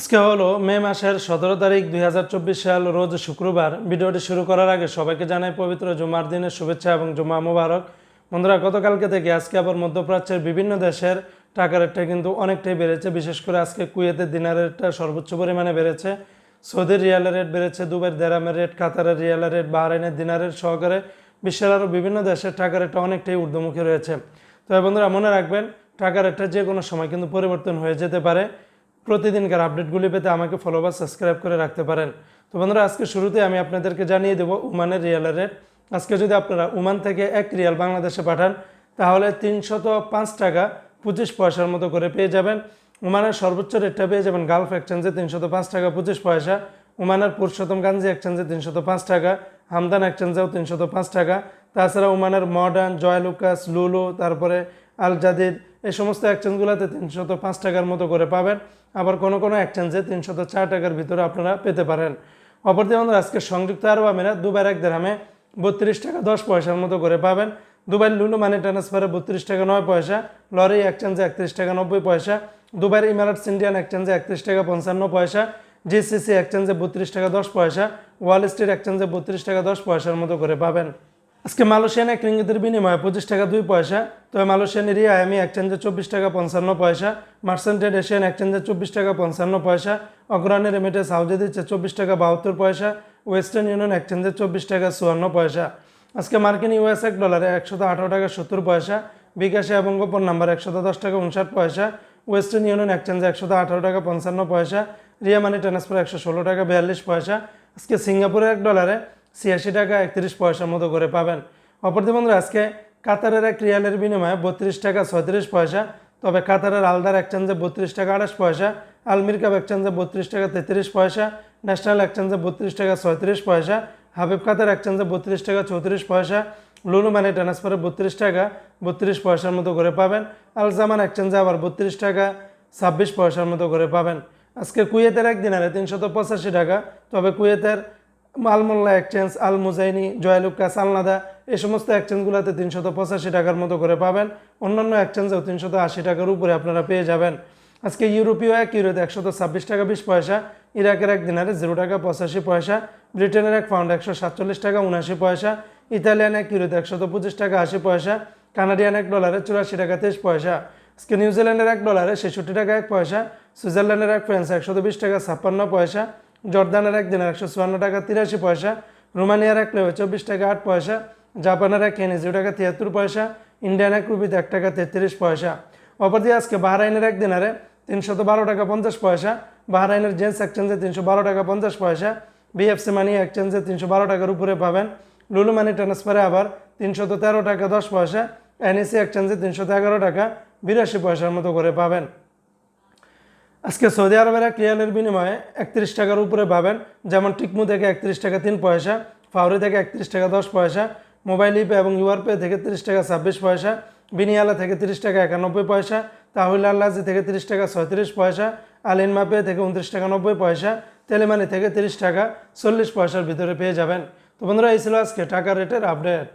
আজকে হলো মে মাসের সতেরো তারিখ দুই হাজার চব্বিশ সাল, রোজ শুক্রবার। ভিডিওটি শুরু করার আগে সবাইকে জানাই পবিত্র জুমার দিনের শুভেচ্ছা এবং জুমা মুবারক। বন্ধুরা, গতকালকে থেকে আজকে আবার মধ্যপ্রাচ্যের বিভিন্ন দেশের টাকা রেটটা কিন্তু অনেকটাই বেড়েছে। বিশেষ করে আজকে কুয়েতের দিনার রেটটা সর্বোচ্চ পরিমাণে বেড়েছে। সৌদির রিয়ালের রেট বেড়েছে, দুবাইয়ের দেরামের রেট, কাতারের রিয়ালের রেট, বাহরাইনের দিনারের সহকারে বিশ্বের আরও বিভিন্ন দেশের টাকা রেটটা অনেকটাই ঊর্ধ্বমুখী রয়েছে। তবে বন্ধুরা, মনে রাখবেন টাকা রেটটা যে কোনো সময় কিন্তু পরিবর্তন হয়ে যেতে পারে। প্রতিদিনকার আপডেটগুলি পেতে আমাকে ফলো বা সাবস্ক্রাইব করে রাখতে পারেন। তো বন্ধুরা, আজকে শুরুতে আমি আপনাদেরকে জানিয়ে দেবো উমানের রিয়ালের রেট আজকে যদি আপনারা উমান থেকে এক রিয়াল বাংলাদেশে পাঠান, তাহলে তিনশত পাঁচ টাকা পঁচিশ পয়সার মতো করে পেয়ে যাবেন। উমানের সর্বোচ্চ রেটটা পেয়ে যাবেন গালফ এক্সচেঞ্জে তিনশত পাঁচ টাকা পঁচিশ পয়সা। উমানের পুরুষোত্তম গাঞ্জি এক্সচেঞ্জে তিনশত পাঁচ টাকা। হামদান এক্সচেঞ্জেও তিনশত পাঁচ টাকা। তাছাড়া উমানের মডার্ন জয়লুকাস লুলু তারপরে আল জাদিদ এই সমস্ত এক্সচেঞ্জগুলোতে তিনশত পাঁচ টাকার মতো করে পাবেন। আবার কোনো কোনো এক্সচেঞ্জে তিনশত চার টাকার ভিতরে আপনারা পেতে পারেন। অপরদিকে আমাদের আজকে সংযুক্ত আরব আমিরাত দুবার এক দেড়ামে বত্রিশ টাকা দশ পয়সার মতো করে পাবেন। দুবাই লুলু মানি ট্রান্সফারে বত্রিশ টাকা নয় পয়সা, লরি এক্সচেঞ্জে একত্রিশ টাকা নব্বই পয়সা, দুবাইয়ের ইমারাটস ইন্ডিয়ান এক্সচেঞ্জে একত্রিশ টাকা পঞ্চান্ন পয়সা, জিসিসি এক্সচেঞ্জে বত্রিশ টাকা দশ পয়সা, ওয়াল স্ট্রিট এক্সচেঞ্জে বত্রিশ টাকা দশ পয়সার মতো করে পাবেন। আজকে মালয়েশিয়ান এক রিঙ্গিতের বিনিময়ে পঁচিশ টাকা দুই পয়সা, তবে মালয়েশিয়ান রিয়া আমি এক্সচেঞ্জে চব্বিশ টাকা পঞ্চান্ন পয়সা মার্সেন্টেড এশিয়ান এক্সচেঞ্জে চব্বিশ টাকা পঞ্চান্ন পয়সা, অগ্রণী রেমিটে সাউদি দিচ্ছে চব্বিশ টাকা বাহাত্তর পয়সা, ওয়েস্টার্ন ইউনিয়ন এক্সচেঞ্জে চব্বিশ টাকা চুয়ান্ন পয়সা। আজকে মার্কিন ইউএস এক ডলারে একশত আঠারো টাকা সত্তর পয়সা, বিকাশে এবং গোপন নাম্বার একশত দশ টাকা উনষাট পয়সা, ওয়েস্টার্ন ইউনিয়ন এক্সচেঞ্জে একশত আঠারো টাকা পঞ্চান্ন পয়সা, রিয়া মানি ট্রান্সফার একশো ষোলো টাকা বিয়াল্লিশ পয়সা। আজকে সিঙ্গাপুরের এক ডলারে ছিয়াশি টাকা একত্রিশ পয়সার মতো করে পাবেন। অপরদি বন্ধুরা, আজকে কাতারের এক রিয়ালের বিনিময়ে বত্রিশ টাকা ছয়ত্রিশ পয়সা, তবে কাতারের আলদার এক্সচেঞ্জে বত্রিশ টাকা আঠাশ পয়সা, আলমির কাপ এক্সচেঞ্জে বত্রিশ টাকা তেত্রিশ পয়সা, ন্যাশনাল এক্সচেঞ্জে বত্রিশ টাকা ছয়ত্রিশ পয়সা, হাবিব কাতার এক্সচেঞ্জে বত্রিশ টাকা চৌত্রিশ পয়সা, লুলু মানি ট্রান্সফারে বত্রিশ টাকা বত্রিশ পয়সার মতো করে পাবেন আলজামান এক্সচেঞ্জে আবার বত্রিশ টাকা ছাব্বিশ পয়সার মতো করে পাবেন। আজকে কুয়েতের এক দিনারে তিনশত পঁচাশি টাকা, তবে কুয়েতের আলমোল্লা এক্সচেঞ্জ আল মুজাইনি জয়ালুকাস আলনাদা এই সমস্ত এক্সচেঞ্জগুলোতে তিনশত পঁচাশি টাকার মতো করে পাবেন। অন্যান্য এক্সচেঞ্জেও তিনশত আশি টাকার উপরে আপনারা পেয়ে যাবেন। আজকে ইউরোপীয় এক, ইউরোতে একশত ছাব্বিশ টাকা বিশ পয়সা, ইরাকের এক দিনারে জিরো টাকা পঁচাশি পয়সা, ব্রিটেনের এক পাউন্ড একশো সাতচল্লিশ টাকা উনআশি পয়সা, ইতালিয়ান এক, ইউরোতে একশত পঁচিশ টাকা আশি পয়সা, কানাডিয়ান এক ডলারে চুরাশি টাকা তেইশ পয়সা। আজকে নিউজিল্যান্ডের এক ডলারে ছেষট্টি টাকা এক পয়সা, সুইজারল্যান্ডের এক ফ্রান্স একশত বিশ টাকা ছাপ্পান্ন পয়সা জর্দানের এক দিনের একশো চুয়ান্ন টাকা তিরাশি পয়সা, রোমানিয়ার এক লেবে চব্বিশ টাকা আট পয়সা, জাপানের এক কেনি জিরো টাকা তিয়াত্তর পয়সা, ইন্ডিয়ান এক রুপিতে এক টাকা তেত্রিশ পয়সা। অপরদিকে আজকে বাহরাইনের এক দিনারে তিনশত বারো টাকা পঞ্চাশ পয়সা, বাহরাইনের জেন্স এক্সচেঞ্জে তিনশো বারো টাকা পঞ্চাশ পয়সা, বিএফসি মানি এক্সচেঞ্জে তিনশো বারো টাকার উপরে পাবেন, লুলু মানি ট্রান্সফারে আবার তিনশত তেরো টাকা দশ পয়সা, এনএসি এক্সচেঞ্জে তিনশত এগারো টাকা বিরাশি পয়সার মতো করে পাবেন। আজকে সৌদি আরবের এক রিয়ালের বিনিময়ে একত্রিশ টাকার উপরে পাবেন। যেমন টিকমু থেকে একত্রিশ টাকা তিন পয়সা ফাউরি থেকে একত্রিশ টাকা দশ পয়সা, মোবাইল ইপে এবং ইউআর পে থেকে তিরিশ টাকা ছাব্বিশ পয়সা, বিনিয়ালা থেকে তিরিশ টাকা একানব্বই পয়সা, তাহুল আল্লাজি থেকে তিরিশ টাকা ছয়ত্রিশ পয়সা আলিনমা পে থেকে উনত্রিশ টাকা নব্বই পয়সা, তেলেমানি থেকে তিরিশ টাকা চল্লিশ পয়সার ভিতরে পেয়ে যাবেন। তো বন্ধুরা, এই ছিল আজকে টাকা রেটের আপডেট।